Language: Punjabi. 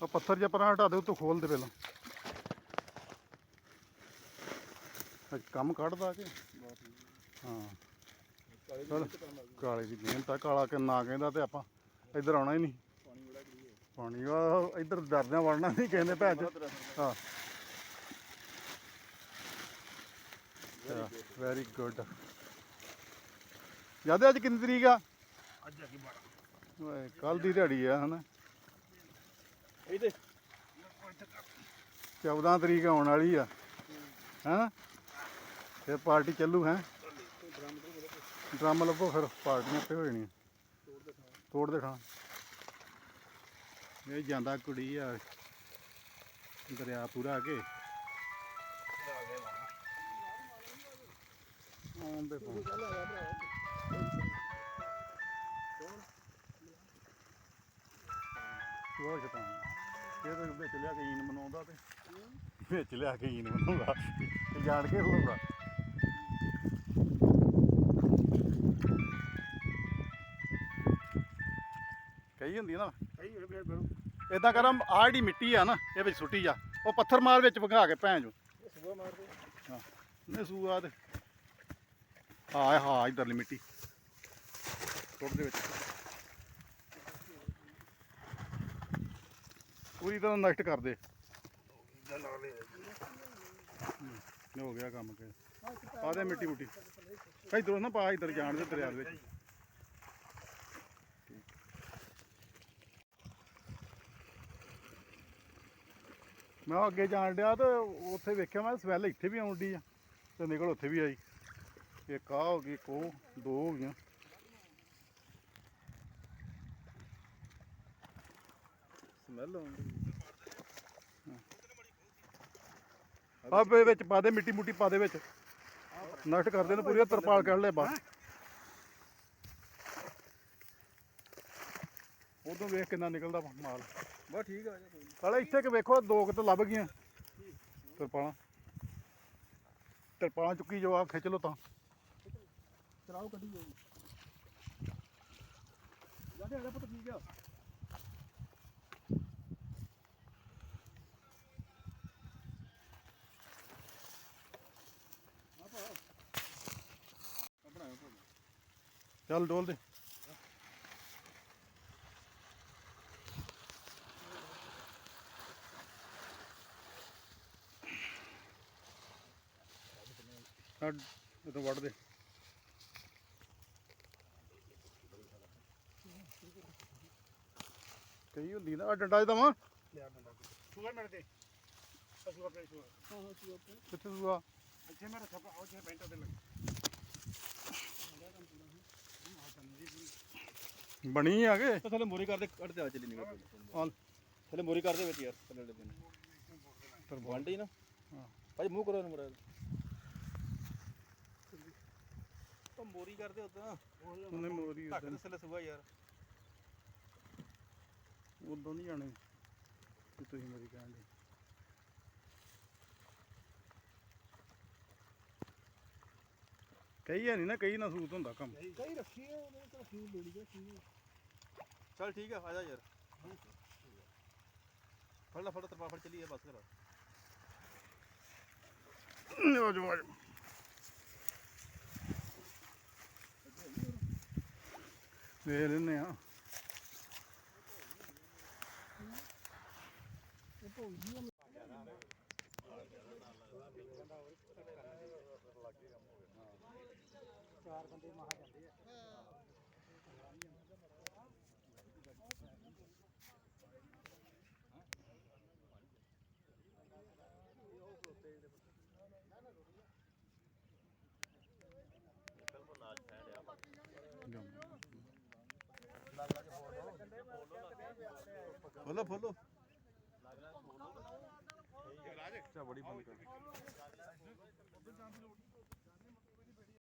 ਆ ਪੱਥਰ ਜਿਹਾ ਪਰਾਂ ਹਟਾ ਦੇ ਉੱਤੋਂ ਖੋਲ ਦੇ ਪਹਿਲਾਂ। ਅੱਜ ਕੰਮ ਕੱਢਦਾ ਕਿ? ਹਾਂ। ਚਲ ਕਾਲੇ ਦੀ ਮਿਹਨਤ ਆ ਕਾਲਾ ਕਿ ਨਾ ਕਹਿੰਦਾ ਤੇ ਆਪਾਂ ਇੱਧਰ ਆਉਣਾ ਹੀ ਨਹੀਂ। ਪਾਣੀ ਆ ਇੱਧਰ ਡਰਦਿਆਂ ਵੜਨਾ ਨਹੀਂ ਕਹਿੰਦੇ ਭੈਣ ਹਾਂ। ਵੈਰੀ ਗੁੱਡ ਯਾਦ ਅੱਜ ਕਿੰਨੀ ਤਰੀਕ ਆ? ਅੱਜ ਆ ਕੀ ਬਾੜਾ ਓਏ ਕੱਲ ਦੀ ਦਿਹਾੜੀ ਆ ਹਨਾ? ਇਹਦੇ। 14 ਤਰੀਕ ਆਉਣ ਵਾਲੀ ਆ। ਹੈਂ? ਫਿਰ ਪਾਰਟੀ ਚੱਲੂ, ਹੈ? ਡਰਮ ਲੱਭੋ ਫਿਰ, ਪਾਰਟੀਆਂ ਤੇ ਹੋ ਜਾਣੀਆਂ। ਤੋੜ ਦੇ ਖਾਂ ਇਹ ਜਾਂਦਾ ਕੁੜੀ ਆ, ਦਰਿਆ ਪੂਰਾ ਅੱਗੇ ਆਉਂਦੇ ਪਾ ਉਹ ਸ਼ਤਾਨ ਇਹ ਤਾਂ ਵਿੱਚ ਲਿਆ ਕੇ ਈਨ ਮਨਾਉਂਦਾ ਤੇ ਵਿੱਚ ਲਿਆ ਕੇ ਈਨ ਮਨਾਉਂਦਾ ਤੇ ਜਾਣ ਕੇ ਹੋਊਗਾ ਕਹੀ ਹੁੰਦੀ ਨਾ ਇਦਾਂ ਕਰ, ਆਹ ਜਿਹੜੀ ਮਿੱਟੀ ਆ ਨਾ, ਇਹ ਵਿੱਚ ਸੁੱਟੀ ਜਾ। ਉਹ ਪੱਥਰ ਮਾਰ ਵਿੱਚ ਵਗਾ ਕੇ ਭੈਣ ਜੋ ਇਹ ਸੁਬਾ ਮਾਰਦੇ ਨੇ ਸੂਆ ਤੇ। ਹਾਂ ਹਾਂ ਇਧਰਲੀ ਮਿੱਟੀ। ਸੁੱਟ ਦੇ ਵਿੱਚ। ਪੂਰੀ ਤਰ੍ਹਾਂ ਨਸ਼ਟ ਕਰ ਦੇ ਹੋ ਗਿਆ ਕੰਮ ਕੇ ਪਾ ਦੇ ਮਿੱਟੀ ਮੁੱਟੀ। ਇਧਰੋਂ ਨਾ ਪਾ, ਇਧਰ ਜਾਣ ਦੇ ਦਰਿਆ ਦੇ ਵਿੱਚ। ਮੈਂ ਅੱਗੇ ਜਾਣ ਡਿਆ ਤੇ ਉੱਥੇ ਵੇਖਿਆ, ਮੈਂ ਸਮੈਲ ਇੱਥੇ ਵੀ ਆਉਂਦੀ ਆ ਤੇ ਨਿਕਲ ਉੱਥੇ ਵੀ ਆਈ। ਇੱਕ ਆ ਹੋ ਗਈ, ਇੱਕ ਉਹ, ਦੋ ਹੋ ਗਈਆਂ। ਸਮੈਲ ਆਉਂਦੀ ਆਪੇ ਵਿੱਚ ਪਾ ਦੇ ਮਿੱਟੀ ਮੁੱਟੀ ਪਾ ਦੇ ਵਿੱਚ। ਨਸ਼ਟ ਕਰ ਦੇ ਨੇ ਪੂਰੀ ਤਰਪਾਲ ਕੱਢ ਲੈ ਬਸ। ਉਦੋਂ ਵੇਖ ਕਿੰਨਾ ਨਿਕਲਦਾ ਮਾਲ। ਬਸ ਠੀਕ ਆ ਜਾ ਕੋਈ ਸਾਲੇ ਇੱਥੇ ਕਿ ਵੇਖੋ ਦੋ ਕੁ ਤਾਂ ਲੱਭ ਗਈਆਂ। ਤਰਪਾਲਾਂ। ਤਰਪਾਲਾਂ ਚੁੱਕੀ ਜੋ ਆ ਖਿੱਚ ਲਓ ਤਾਂ। ਚਲਾਓ ਕੱਢੀ ਜਾਓ। ਜਾਂਦੇ ਹਲੇ ਪੁੱਤ ਠੀਕ ਆ। ਚੱਲ ਡੋਲ ਦੇ। ਕੱਢ ਇਹ ਤੋਂ ਵੱਢ ਦੇ। ਕਈ ਹੁੰਦੀ ਨਾ ਆ ਡੰਡਾ ਜਿਹਾ ਦਵਾਂ। ਲਿਆ ਡੰਡਾ ਸ਼ੂਗਰ ਮੇਰੇ ਤੇ। ਸ਼ੂਗਰ ਤੇ ਸ਼ੂਗਰ ਹਾਂ ਹਾਂ ਸ਼ੂਗਰ ਤੇ ਕਿੱਥੇ ਮੇਰੇ ਖਪਾ ਉਹ ਜੇ ਬੈਂਟਰ ਤੇ ਲੱਗ। ਬਣੀ ਆ ਕੇ? ਤਾਂ ਥੱਲੇ ਮੋਰੀ ਕਰਦੇ ਕੱਢਦੇ ਆ ਚੱਲੀ ਨਿਕਲ ਹਾਂ। ਥੱਲੇ ਮੋਰੀ ਕਰਦੇ ਵਿੱਚ ਯਾਰ ਥੱਲੇ ਵਾਲੇ ਦਿਨ। ਤਰਪਾਲ ਵੰਡੇ ਨਾ। ਹਾਂ। ਭਾਈ ਮੂੰਹ ਕਰੋ ਮੁਰਾ ਤਾਂ ਮੋਰੀ ਕਰਦੇ ਉਦਾਂ। ਉਹਨੇ ਮੋਰੀ ਧੱਕ ਦੇ ਥੱਲੇ ਸੁਬਾ ਯਾਰ। ਉਦੋਂ ਨਹੀਂ ਜਾਣੇ ਕਿ ਤੁਸੀਂ ਮੇਰੀ ਕਹਿੰਦੇ ਕਈ ਹੈ ਨਹੀਂ ਨਾ ਕਈ ਨਾ ਸੂਤ ਹੁੰਦਾ ਕੰਮ। ਕਈ ਰੱਖੀ ਹੈ ਉਹਨੇ ਤਾਂ ਰੱਖੀ ਹੈ ਕੀ ਚੱਲ ਠੀਕ ਆ ਆ ਜਾ ਯਾਰ। ਫੜ ਲੈ ਫੜ ਤਰਪਾ ਫੜ ਚੱਲੀਏ ਬਸ ਕਰ ਆ ਜਾਓ ਵੇਖ ਲੈਨੇ ਆ ਚਾਰ ਬੰਦੇ ਮਹਾ ਜਾਂਦੇ ਆ। Follow follow. ਚਾ ਬੜੀ ਬੰਦ ਕਰ।